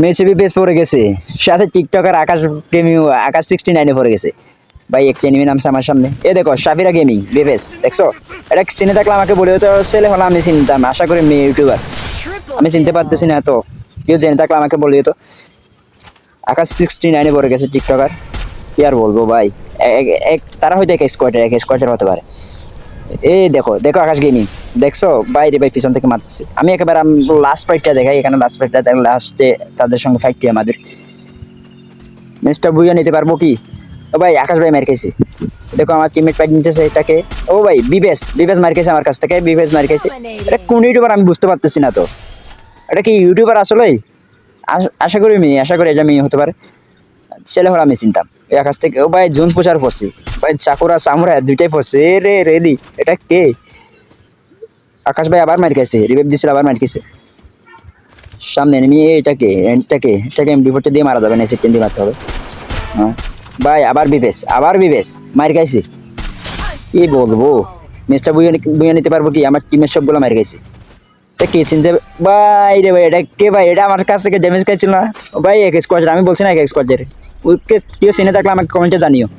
Messi BPS পড়ে গেছে, সাথে tiktoker Akash gaming Akash sixty নাইনে পড়ে গেছে। ভাই, একটা এনিমি নামছে আমার সামনে। এ দেখো, সাফিরা গেমিং বিপিএস, দেখছ? এটা চিনে থাকলে আমাকে বলে হতো ছেলে হলে আমি চিনতাম, আশা করি মেয়ে ইউটিউবার আমি চিনতে পারতেছি না তো কেউ জেনে থাকলে আমাকে বলে দিত আকাশ সিক্সটি নাইনে পড়ে গেছে টিকটকার। কি আর বলব ভাই? এক- তারা হয়তো এক স্কোয়াডের এক স্কোয়াডের হতে পারে। এই দেখো দেখো আকাশ গেমিং। দেখছ? বাইরে ভাই পিছন থেকে মারতেছে। আমি একেবারে লাস্ট ফাইটটা দেখাই, এখানে লাস্ট ফাইটটা লাস্টে তাদের সঙ্গে ফাইটটি আমাদের। ম্যাচটা বুঝে নিতে পারব কি? ও ভাই, আকাশ ভাই মার খাইছে। দেখো আমার টিমমেট ফাইট নিতেছে এটাকে। ও ভাই বিবেশ বিবেশ মার খাইছে আমার কাছ থেকে বিবেশ মার খাইছে। এটা কোন ইউটিউবার আমি বুঝতে পারতেছি না তো। এটা কি ইউটিউবার আসলেই? আশ- করি মেয়ে, আশা করি এটা মেয়ে হতে পারে। ছেলে হলে আমি চিনতাম। এই আকাশ থেকে ও ভাই, জুন পোচার পড়ছি ভাই, চাকুরা চামড়া, দুইটাই পড়ছে। রে, রেডি। এটা কে? আকাশ ভাই আবার মার খাইছে। রিভাইভ দিছিল, আবার মার খাইছে। সামনে এনিমি এটাকে এটাকে এটাকে এম ডিফোর্টে দিয়ে মারা যাবে না সেকেন্ড দিয়ে মারতে হবে। হ্যাঁ। ভাই, আবার বিবেশ আবার বিবেশ মার খাইছে। কি বলব? ম্যাচটা বুঝে বুঝে নিতে পারব কি? আমার টিমের সবগুলো মার খাইছে। এটা কে চিনতে ভাই রে ভাই, এটা কে ভাই? এটা আমার কাছ থেকে ড্যামেজ খাইছিল না। ভাই, এক স্কোয়াডের আমি বলছি না এক স্কোয়াডের ওকে কেউ চিনে থাকলে আমাকে কমেন্টে জানিও।